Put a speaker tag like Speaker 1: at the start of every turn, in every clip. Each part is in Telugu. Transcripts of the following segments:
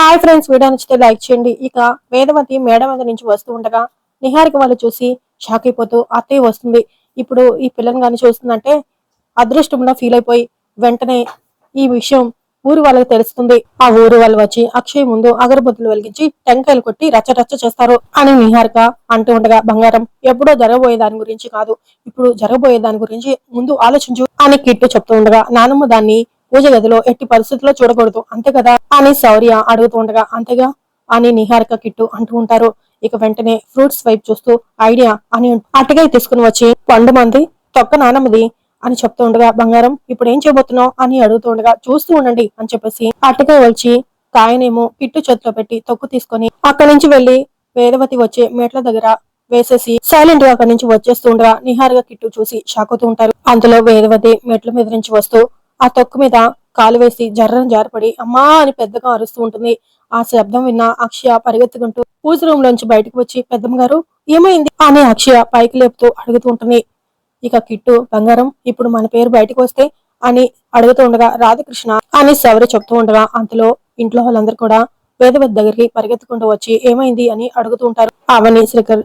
Speaker 1: హాయ్ ఫ్రెండ్స్ వీడియో నచ్చితే లైక్ చేయండి. ఇక వేదవతి మేడ మీద నుంచి వస్తూ ఉండగా నిహారిక వాళ్ళు చూసి షాక్ అయిపోతూ అత్తయ్య వస్తుంది. ఇప్పుడు ఈ పిల్లని కానీ చూస్తుందంటే అదృష్టంలో ఫీల్ అయిపోయి వెంటనే ఈ విషయం ఊరు వాళ్ళకి తెలుస్తుంది. ఆ ఊరు వాళ్ళు వచ్చి అక్షయ్ ముందు అగరబత్తులు వెలిగించి టెంకాయలు కొట్టి రచ్చ రచ్చ చేస్తారు అని నిహారిక అంటూ ఉండగా బంగారం ఎప్పుడో జరగబోయే దాని గురించి కాదు. ఇప్పుడు జరగబోయే దాని గురించి ముందు ఆలోచించు అని కిట్టు చెప్తూ ఉండగా నానమ్మ దాన్ని పూజ గదిలో ఎట్టి పరిస్థితుల్లో చూడకూడదు. అంతే కదా? అని శౌర్య అడుగుతూ ఉండగా అంతేగా? అని నిహారిక కిట్టు అంటూ ఉంటారు. ఇక వెంటనే ఫ్రూట్స్ వైపు చూస్తూ ఐడియా అని అట్టగా తీసుకుని వచ్చి పండు మంది తొక్క నానమ్మది అని చెప్తూ ఉండగా బంగారం ఇప్పుడు ఏం చేయబోతున్నావు? అని అడుగుతూ ఉండగా చూస్తూ ఉండండి అని చెప్పేసి అట్టగా వచ్చి కాయనేమో కిట్టు చేతిలో పెట్టి తొక్కు తీసుకొని అక్కడి నుంచి వెళ్ళి వేదవతి వచ్చే మెట్ల దగ్గర వేసేసి సైలెంట్గా అక్కడి నుంచి వచ్చేస్తూ ఉండగా నిహారిగా కిట్టు చూసి షాక్ అవుతూ ఉంటారు. అంతలో వేదవతి మెట్ల మీద నుంచి వస్తూ ఆ తొక్కు మీద కాలు వేసి జర్రను జారపడి అమ్మా అని పెద్దగా అరుస్తూ ఉంటుంది. ఆ శబ్దం విన్న అక్షయ పరిగెత్తుకుంటూ పూజ రూమ్ లోంచి బయటకు వచ్చి పెద్దమ్మ గారు ఏమైంది? అని అక్షయ పైకి లేపుతూ అడుగుతూ ఉంటుంది. ఇక కిట్టు బంగారం ఇప్పుడు మన పేరు బయటకు వస్తే? అని అడుగుతూ ఉండగా రాధకృష్ణ అని శౌర్య చెప్తూ ఉండగా అంతలో ఇంట్లో వాళ్ళందరూ కూడా వేదవతి దగ్గరికి పరిగెత్తుకుంటూ వచ్చి ఏమైంది? అని అడుగుతూ ఉంటారు. అవని శ్రీకర్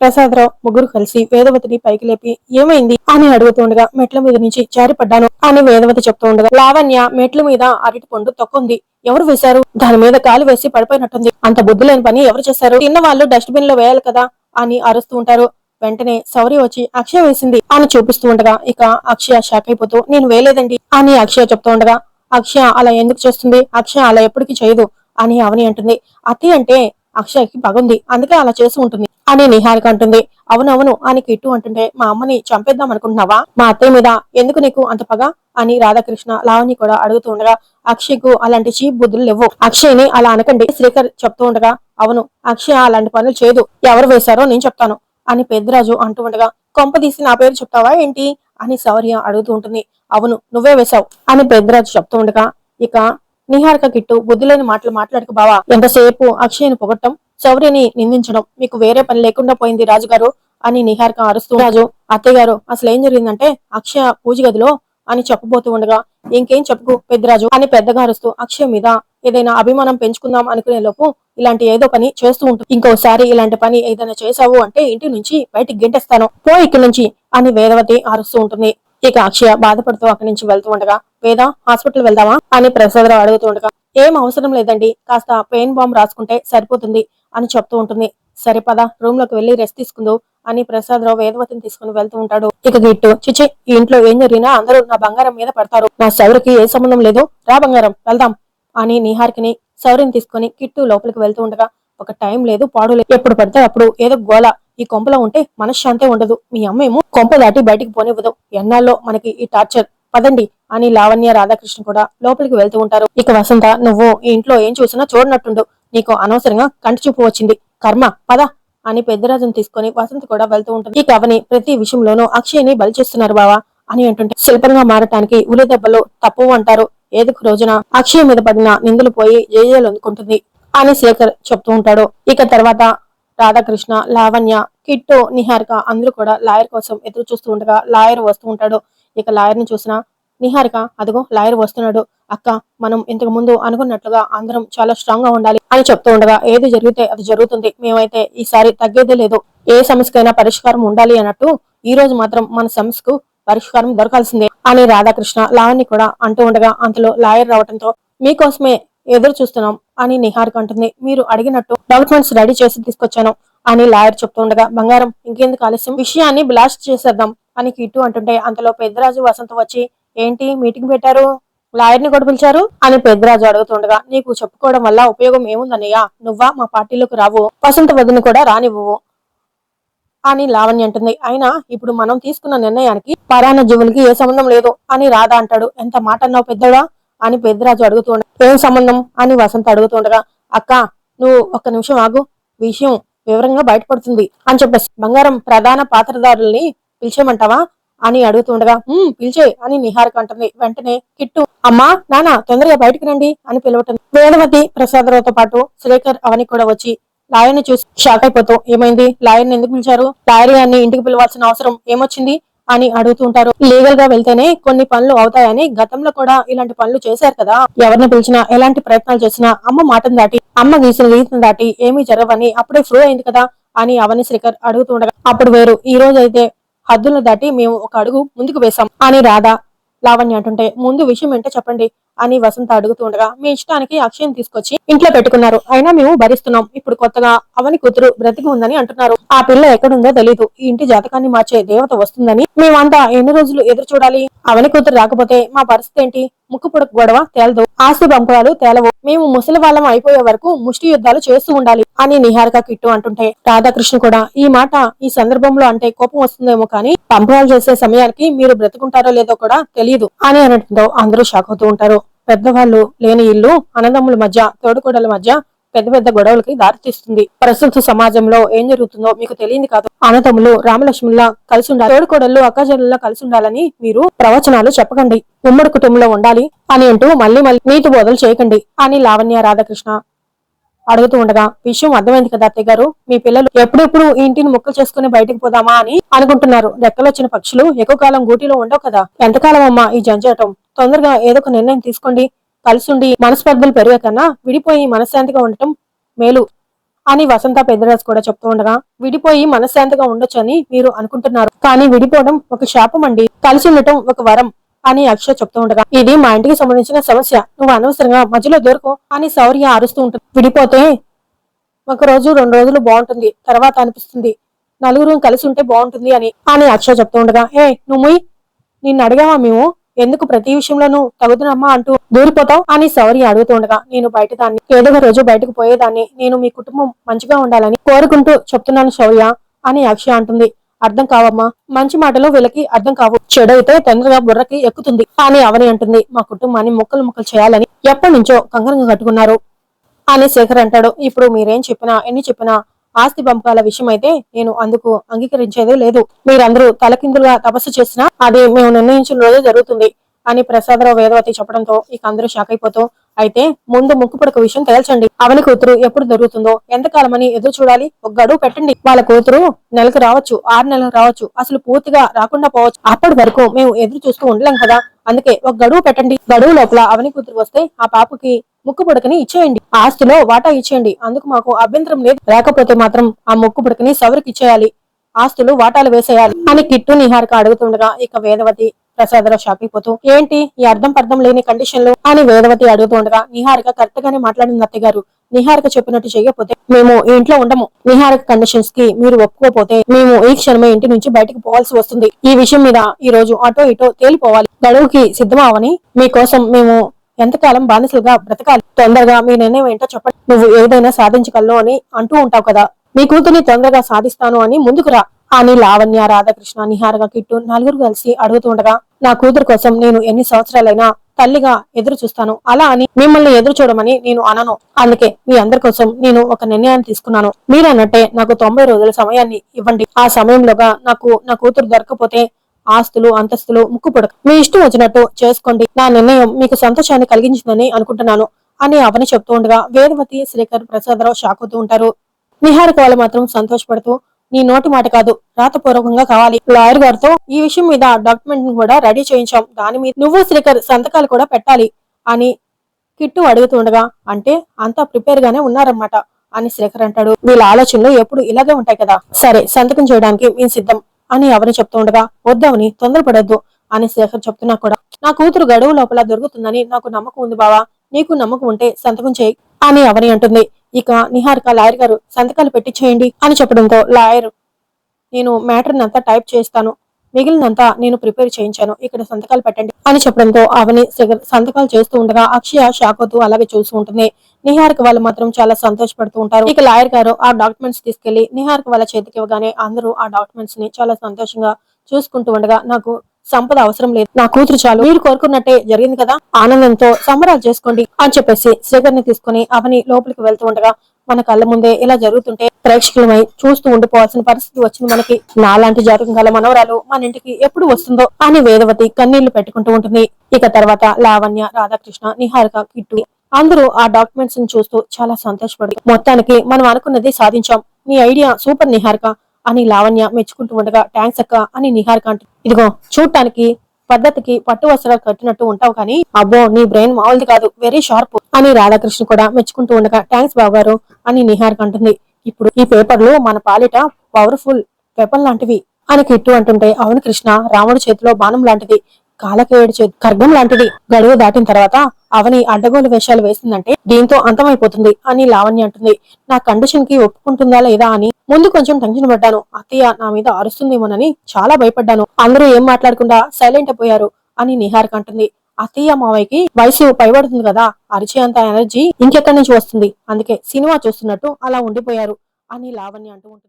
Speaker 1: ప్రసాదరావు ముగ్గురు కలిసి వేదవతిని పైకి లేపి ఏమైంది? అని అడుగుతుండగా మెట్ల మీద నుంచి జారిపడ్డాను అని వేదవతి చెప్తూ ఉండగా లావణ్య మెట్ల మీద అరటి పండు తొక్కుంది. ఎవరు వేశారు? దాని మీద కాలు వేసి పడిపోయినట్టుంది. అంత బుద్ధి లేని పని ఎవరు చేశారు? తిన్న వాళ్ళు డస్ట్బిన్లో వేయాలి కదా? అని అరుస్తూ ఉంటారు. వెంటనే సౌరి వచ్చి అక్షయ వేసింది అని చూపిస్తూ ఉండగా ఇక అక్షయ షాక్ అయిపోతూ నేను వేయలేదండి అని అక్షయ చెప్తూ ఉండగా అక్షయ అలా ఎందుకు చేస్తుంది? అక్షయ అలా ఎప్పటికీ చేయదు అని అవని అంటుంది. అతి అంటే అక్షయ్కి పగుంది అందుకే అలా చేసి ఉంటుంది. అని నిహారిక అంటుంది. అవునవును అని కిట్టు అంటుంటే మా అమ్మని చంపేద్దాం అనుకుంటున్నావా? మా అత్తయ్య మీద ఎందుకు నీకు అంత పగ? అని రాధాకృష్ణ లావణి కూడా అడుగుతూ ఉండగా అక్షయ్కు అలాంటి చీప్ బుద్ధులు లేవు. అక్షయ్ని అలా అనకండి శ్రీకర్ చెప్తూ ఉండగా అవును అక్షయ అలాంటి పనులు చేయదు. ఎవరు వేశారో నేను చెప్తాను అని పెద్దరాజు అంటూ ఉండగా కొంప తీసి నా పేరు చెప్తావా ఏంటి? అని శౌర్య అడుగుతూ ఉంటుంది. అవును నువ్వే వేశావు అని పెద్దరాజు చెప్తూ ఉండగా ఇక నిహారిక కిట్టు బుద్ధులేని మాటలు మాట్లాడక బావా. ఎంతసేపు అక్షయ్ని పొగట్టం శౌర్యని నిందించడం మీకు వేరే పని లేకుండా పోయింది రాజుగారు అని నిహారిక అరుస్తూ రాజు అత్తయ్య గారు అసలు ఏం జరిగిందంటే అక్షయ పూజ గదిలో అని చెప్పబోతూ ఉండగా ఇంకేం చెప్పుకు పెద్దరాజు అని పెద్దగా అరుస్తూ అక్షయ మీద ఏదైనా అభిమానం పెంచుకుందాం అనుకునే లోపు ఇలాంటి ఏదో పని చేస్తూ ఉంటుంది ఇంకోసారి ఇలాంటి పని ఏదైనా చేశావు అంటే ఇంటి నుంచి బయటికి గెంటేస్తాను పో ఇక్కడి నుంచి అని వేదవతి అరుస్తూ ఉంటుంది. ఇక అక్షయ బాధపడుతూ అక్కడి నుంచి వెళ్తూ ఉండగా వేద హాస్పిటల్ వెళ్దామా అని ప్రసాదరావు అడుగుతూ ఉండగా ఏం అవసరం లేదండి కాస్త పెయిన్ బాంబ్ రాసుకుంటే సరిపోతుంది అని చెప్తూ ఉంటుంది. సరే పద రూమ్లోకి వెళ్ళి రెస్ట్ తీసుకుందో అని ప్రసాదరావు వేదవతిని తీసుకుని వెళ్తూ ఉంటాడు. ఇక గిట్టు చిచి ఈ ఇంట్లో ఏం జరిగినా అందరూ నా బంగారం మీద పడతారు. నా సౌరికి ఏ సంబంధం లేదు. రా బంగారం వెళ్దాం అని నిహార్కిని సౌరిని తీసుకుని కిట్టు లోపలికి వెళ్తూ ఉండగా ఒక టైం లేదు పాడు లేదు. ఎప్పుడు పడితే అప్పుడు ఏదో గోల. ఈ కొంపలో ఉంటే మనశ్శాంతే ఉండదు. మీ అమ్మేమో కొంప దాటి బయటికి పోనివ్వదు. ఎన్నాల్లో మనకి ఈ టార్చర్. పదండి అని లావణ్య రాధాకృష్ణ కూడా లోపలికి వెళ్తూ ఉంటారు. ఇక వసంత నువ్వు ఈ ఇంట్లో ఏం చూసినా చూడనట్టుండు. నీకు అనవసరంగా కంటి చూపు వచ్చింది. కర్మ పద అని పెద్దరాజును తీసుకొని వసంత కూడా వెళ్తూ ఉంటుంది. ఇక అవని ప్రతి విషయంలోనూ అక్షయ్ని బలి చేస్తున్నారు బావా అని అంటుంటే శిల్పంగా మారటానికి ఉలి దెబ్బలు తప్పు అంటారు. ఏదో రోజున అక్షయ్ మీద పడిన నిందలు పోయి జయజయలు అందుకుంటుంది అని శేఖర్ చెప్తూ ఉంటాడు. ఇక తర్వాత రాధాకృష్ణ లావణ్య కిట్టు నిహారిక అందరూ కూడా లాయర్ కోసం ఎదురు చూస్తూ ఉండగా లాయర్ వస్తూ ఉంటాడు. ఇక లాయర్ని చూసిన నిహారిక అదిగో లాయర్ వస్తున్నాడు. అక్క మనం ఇంతకు ముందు అనుకున్నట్లుగా అందరం చాలా స్ట్రాంగ్గా ఉండాలి అని చెప్తూ ఉండగా ఏది జరిగితే అది జరుగుతుంది. మేమైతే ఈసారి తగ్గేదే లేదు. ఏ సమస్యకైనా పరిష్కారం ఉండాలి అన్నట్టు ఈ రోజు మాత్రం మన సమస్యకు పరిష్కారం దొరకాల్సిందే అని రాధాకృష్ణ లావణ్య కూడా అంటూ ఉండగా అంతలో లాయర్ రావడంతో మీకోసమే ఎదురు చూస్తున్నాం అని నిహారిక అంటుంది. మీరు అడిగినట్టు డాక్యుమెంట్స్ రెడీ చేసి తీసుకొచ్చాను అని లాయర్ చెప్తూ ఉండగా బంగారం ఇంకెందుకు ఆలస్యం? విషయాన్ని బ్లాస్ట్ చేసేద్దాం. అని కిట్టు అంటుంటే అంతలో పెద్దరాజు వసంత వచ్చి ఏంటి మీటింగ్ పెట్టారు? లాయర్ని కూడా పిలిచారు? అని పెద్దరాజు అడుగుతుండగా నీకు చెప్పుకోవడం వల్ల ఉపయోగం ఏముందన్నయ్య? నువ్వా మా పార్టీలోకి రావు. వసంత వదిని కూడా రానివ్వవు అని లావణ్య అంటుంది. అయినా ఇప్పుడు మనం తీసుకున్న నిర్ణయానికి పరాణ జీవులకి ఏ సంబంధం లేదు. అని రాధా అంటాడు. ఎంత మాట అన్నావు పెద్దడా? అని పెద్దరాజు అడుగుతుండ ఏం సంబంధం? అని వసంత అడుగుతుండగా అక్క నువ్వు ఒక్క నిమిషం ఆగు. విషయం వివరంగా బయటపడుతుంది. అని చెప్పేసి బంగారం ప్రధాన పాత్రదారుల్ని పిలిచేమంటావా అని అడుగుతుండగా పిలిచే అని నిహారిక అంటుంది. వెంటనే కిట్టు అమ్మా నానా తొందరగా బయటికి రండి అని పిలవటం. వేదవతి ప్రసాదరావుతో పాటు శ్రీకర్ అవని కూడా వచ్చి లాయర్ని చూసి షాక్ అయిపోతాం ఏమైంది? లాయర్ని ఎందుకు పిలిచారు? లాయర్ గారిని ఇంటికి పిలవాల్సిన అవసరం ఏమొచ్చింది? అని అడుగుతుంటారు లీగల్గా వెళ్తేనే కొన్ని పనులు అవుతాయని గతంలో కూడా ఇలాంటి పనులు చేశారు కదా. ఎవరిని పిలిచినా ఎలాంటి ప్రయత్నాలు చేసినా అమ్మ మాటను దాటి అమ్మ గీసిన గీతను దాటి ఏమీ జరగవని అప్పుడే ఫ్రూ అయింది కదా అని అవని శ్రీకర్ అడుగుతుండగా అప్పుడు వేరు. ఈ రోజు అయితే హద్దులను దాటి మేము ఒక అడుగు ముందుకు వేశాం. అని రాధ లావణ్య అంటుంటే ముందు విషయం ఏంటో చెప్పండి అని వసంత అడుగుతుండగా మీ ఇష్టానికి అక్షయం తీసుకొచ్చి ఇంట్లో పెట్టుకున్నారు. అయినా మేము భరిస్తున్నాం. ఇప్పుడు కొత్తగా అవని కూతురు బ్రతికి ఉందని అంటున్నారు. ఆ పిల్ల ఎక్కడుందో తెలీదు. ఈ ఇంటి జాతకాన్ని మార్చే దేవత వస్తుందని మేమంతా ఎన్ని రోజులు ఎదురు చూడాలి? అవని కూతురు రాకపోతే మా పరిస్థితి ఏంటి? ముక్కు పుడక గొడవ తేలదు. ఆస్తి పంపకాలు తేలవు. మేము ముసలి వాళ్ళం అయిపోయే వరకు ముష్టి యుద్ధాలు చేస్తూ ఉండాలి అని నిహారిక కిట్టు అంటుంటే రాధాకృష్ణ కూడా ఈ మాట ఈ సందర్భంలో అంటే కోపం వస్తుందేమో కానీ పంపకాలు చేసే సమయానికి మీరు బ్రతుకుంటారో లేదో కూడా తెలియదు అని అనడంతో అందరూ షాక్ అవుతూ ఉంటారు. పెద్దవాళ్ళు లేని ఇల్లు అన్నదమ్ముల మధ్య తోడుకోడల మధ్య పెద్ద పెద్ద గొడవలకి దారితీస్తుంది. ప్రస్తుత సమాజంలో ఏం జరుగుతుందో మీకు తెలియదు కాదు. అన్నదమ్ములు రామలక్ష్ముల్లా కలిసి ఉండాలి తోడుకోడళ్ళు అక్కజనుల్లా కలిసి ఉండాలని మీరు ప్రవచనాలు చెప్పకండి. ఉమ్మడి కుటుంబంలో ఉండాలి అని అంటూ మళ్ళీ మళ్ళీ నీతి బోధలు చేయకండి అని లావణ్య రాధాకృష్ణ అడుగుతూ ఉండగా విషయం అర్థమైంది కదా అత్తయ్య గారు? మీ పిల్లలు ఎప్పుడెప్పుడు ఈ ఇంటిని ముక్కలు చేసుకుని బయటకు పోదామా అని అనుకుంటున్నారు. రెక్కలొచ్చిన పక్షులు ఎక్కువ కాలం గూటిలో ఉండవు కదా? ఎంతకాలం అమ్మా ఈ జంజాటం? తొందరగా ఏదో ఒక నిర్ణయం తీసుకోండి. కలిసుండి మనస్పర్ధలు పెరిగాకన్నా విడిపోయి మనశ్శాంతిగా ఉండటం మేలు. అని వసంత పెద్దరాజు కూడా చెప్తూ ఉండగా విడిపోయి మనశ్శాంతిగా ఉండొచ్చని మీరు అనుకుంటున్నారు. కానీ విడిపోవడం ఒక శాపం అండి. కలిసి ఉండటం ఒక వరం అని అక్ష చెప్తూ ఉండగా ఇది మా ఇంటికి సంబంధించిన సమస్య. నువ్వు అనవసరంగా మధ్యలో దొరకు అని శౌర్య అరుస్తూ ఉంటుంది. విడిపోతే ఒక రోజు రెండు రోజులు బాగుంటుంది. తర్వాత అనిపిస్తుంది. నలుగురు కలిసి ఉంటే బాగుంటుంది అని అని అక్ష చెప్తూ ఉండగా ఏ నువ్వు నిన్ను అడిగావా మేము? ఎందుకు ప్రతి విషయంలోనూ తగుదనమ్మా అంటూ దూరిపోతావు అని సౌరి అడుగుతుండగా నేను బయట దాన్ని ఏదో ఒక రోజు బయటకు పోయేదాన్ని నేను మీ కుటుంబం మంచిగా ఉండాలని కోరుకుంటూ చెప్తున్నాను శౌర్య అని అక్షయ అంటుంది. అర్థం కావమ్మా మంచి మాటలు వీళ్ళకి అర్థం కావు. చెడు అయితే తొందరగా బుర్రకి ఎక్కుతుంది అని అవని అంటుంది. మా కుటుంబాన్ని ముక్కలు ముక్కలు చేయాలని ఎప్పటి నుంచో కంకరంగా కట్టుకున్నారు. అని శేఖర్ అంటాడు. ఇప్పుడు మీరేం చెప్పినా ఎన్ని చెప్పినా ఆస్తి పంపకాల విషయం అయితే నేను అందుకు అంగీకరించేదే లేదు. మీరందరూ తలకిందులుగా తపస్సు చేసినా అది మేము నిర్ణయించిన రోజే జరుగుతుంది అని ప్రసాదరావు వేదవతి చెప్పడంతో ఇక అందరూ షాక్ అయిపోతూ అయితే ముందు ముక్కు పడక విషయం తేల్చండి. అవని కూతురు ఎప్పుడు దొరుకుతుందో ఎంతకాలమని ఎదురు చూడాలి? ఒక గడువు పెట్టండి. వాళ్ళ కూతురు నెలకు రావచ్చు ఆరు నెలలకు రావచ్చు అసలు పూర్తిగా రాకుండా పోవచ్చు. అప్పటి వరకు మేము ఎదురు చూస్తూ ఉండలేం కదా. అందుకే ఒక గడువు పెట్టండి. గడువు లోపల అవని కూతురు వస్తే ఆ పాపకి ముక్కు పుడకని ఇచ్చేయండి. ఆస్తిలో వాటా ఇచ్చేయండి. అందుకు మాకు అభ్యంతరం లేదు. లేకపోతే మాత్రం ఆ ముక్కు పుడకని సవరికి ఇచ్చేయాలి. ఆస్తులు వాటాలు వేసేయాలి. అని కిట్టు నిహారిక అడుగుతుండగా ఇక వేదవతి ప్రసాదరావు షాక్ అయిపోతూ ఏంటి? ఈ అర్థం పర్థం లేని కండిషన్లు? అని వేదవతి అడుగుతుండగా నిహారిక కరెక్ట్ గానే మాట్లాడింది అత్తయ్య గారు. నిహారిక చెప్పినట్టు చేయకపోతే మేము ఈ ఇంట్లో ఉండము. నిహారిక కండిషన్స్కి మీరు ఒప్పుకోపోతే మేము ఈ క్షణమే ఇంటి నుంచి బయటకు పోవాల్సి వస్తుంది. ఈ విషయం మీద ఈ రోజు అటో ఇటో తేలిపోవాలి. గడువుకి సిద్ధమవని మీకోసం మేము ఎంతకాలం బానిసలుగా బ్రతకాలి? తొందరగా మీ నిర్ణయం ఏంటో చెప్పండి. నువ్వు ఏదైనా సాధించగలను అని అంటూ ఉంటావు కదా. నీ కూతుర్ని తొందరగా సాధిస్తాను అని ముందుకు రా. అని లావణ్య రాధాకృష్ణ నిహారగా కిట్టు నలుగురు కలిసి అడుగుతుండగా నా కూతురు కోసం నేను ఎన్ని సంవత్సరాలైనా తల్లిగా ఎదురు చూస్తాను. అలా అని మిమ్మల్ని ఎదురు చూడమని నేను అనను. అందుకే మీ అందరి కోసం నేను ఒక నిర్ణయాన్ని తీసుకున్నాను. మీరన్నట్టే నాకు తొంభై రోజుల సమయాన్ని ఇవ్వండి. ఆ సమయంలోగా నాకు నా కూతురు దొరకపోతే ఆస్తులు అంతస్తులు ముక్కుపడక మీ ఇష్టం వచ్చినట్టు చేసుకోండి. నా నిర్ణయం మీకు సంతోషాన్ని కలిగించిందని అనుకుంటున్నాను అని అవని చెప్తూ ఉండగా వేదవతి శ్రీకర్ ప్రసాదరావు షాక్ అవుతూ ఉంటారు. నిహారిక వాళ్ళు మాత్రం సంతోషపడుతూ నీ నోటి మాట కాదు రాతపూర్వకంగా కావాలి. లాయర్ గారితో ఈ విషయం మీద డాక్యుమెంట్ కూడా రెడీ చేయించాం. దాని మీద నువ్వు శ్రీకర్ సంతకాలు కూడా పెట్టాలి అని కిట్టు అడుగుతుండగా అంటే అంతా ప్రిపేర్ గానే ఉన్నారన్నమాట అని శ్రీకర్ అంటాడు. వీళ్ళ ఆలోచనలు ఎప్పుడు ఇలాగే ఉంటాయి కదా. సరే సంతకం చేయడానికి మేము సిద్ధం. అని అవని చెప్తూ ఉండగా వద్దామని తొందరపడొద్దు అని శేఖర్ చెప్తున్నా కూడా. నా కూతురు గడువు లోపల దొరుకుతుందని నాకు నమ్మకం ఉంది బావా. నీకు నమ్మకం ఉంటే సంతకం చేయి అని అవని అంటుంది. ఇక నిహారిక లాయర్ గారు సంతకాలు పెట్టి చేయండి అని చెప్పడంతో లాయర్ నేను మ్యాటర్ అంతా టైప్ చేస్తాను. మిగిలినంతా నేను ప్రిపేర్ చేయించాను. ఇక్కడ సంతకాలు పెట్టండి అని చెప్పడంతో అవని శేఖర్ సంతకాలు చేస్తూ ఉండగా అక్షయ షాక్ అవుతూ అలాగే చూస్తూ ఉంటుంది. నిహారిక వాళ్ళు మాత్రం చాలా సంతోషపడుతూ ఉంటారు. ఇక లాయర్ గారు ఆ డాక్యుమెంట్స్ తీసుకెళ్ళి నిహారిక వాళ్ళ చేతికి ఇవ్వగానే అందరూ ఆ డాక్యుమెంట్స్ని చాలా సంతోషంగా చూసుకుంటూ ఉండగా నాకు సంపద అవసరం లేదు. నా కూతురు చాలు. మీరు కోరుకున్నట్టే జరిగింది కదా? ఆనందంతో సంబరాలు చేసుకోండి అని చెప్పేసి శేఖర్ని తీసుకుని అవని లోపలికి వెళ్తూ ఉండగా మన కళ్ళ ముందే ఇలా జరుగుతుంటే ప్రేక్షకులమై చూస్తూ ఉండిపోవాల్సిన పరిస్థితి వచ్చింది మనకి. నాలాంటి జాతకం గల మనవరాలు మన ఇంటికి ఎప్పుడు వస్తుందో అని వేదవతి కన్నీళ్ళు పెట్టుకుంటూ ఉంటుంది. ఇక తర్వాత లావణ్య రాధాకృష్ణ నిహారిక కిట్టు అందరూ ఆ డాక్యుమెంట్స్ని చూస్తూ చాలా సంతోషపడి మొత్తానికి మనం అనుకున్నది సాధించాం. నీ ఐడియా సూపర్ నిహారిక అని లావణ్య మెచ్చుకుంటూ ఉండగా ట్యాంక్స్ అక్క అని నిహారిక అంటుంది. ఇదిగో చూడటానికి పద్ధతికి పట్టు వస్త్రాలు కట్టినట్టు ఉంటావు కానీ అబ్బో నీ బ్రెయిన్ మామూలుది కాదు వెరీ షార్ప్ అని రాధాకృష్ణ కూడా మెచ్చుకుంటూ ఉండగా ట్యాంక్స్ బాగారు అని నిహారిక అంటుంది. ఇప్పుడు ఈ పేపర్లు మన పాలిట పవర్ఫుల్ వెపన్ లాంటివి అని కిట్టు అంటుంటే అవును కృష్ణ రాముడి చేతిలో బాణం లాంటిది. కాలకేయుడి చేతి లాంటిది గడువు దాటిన తర్వాత అవని అడ్డగోలు వేషాలు వేసిందంటే దీంతో అంతమైపోతుంది అని లావణ్య అంటుంది. నా కండిషన్కి ఒప్పుకుంటుందా లేదా అని ముందు కొంచెం టెన్షన్ పడ్డాను. అత్తయ్య నా మీద అరుస్తుందేమోనని చాలా భయపడ్డాను. అందరూ ఏం మాట్లాడకుండా సైలెంట్ అయిపోయారు అని నిహారిక అంటుంది. అత్తయ్య మావయ్యకి వయసు పైబడుతుంది కదా అరిచేంత ఎనర్జీ ఇంకెక్కడి నుంచి వస్తుంది? అందుకే సినిమా చూస్తున్నట్టు అలా ఉండిపోయారు అని లావణ్య అంటూ ఉంటుంది.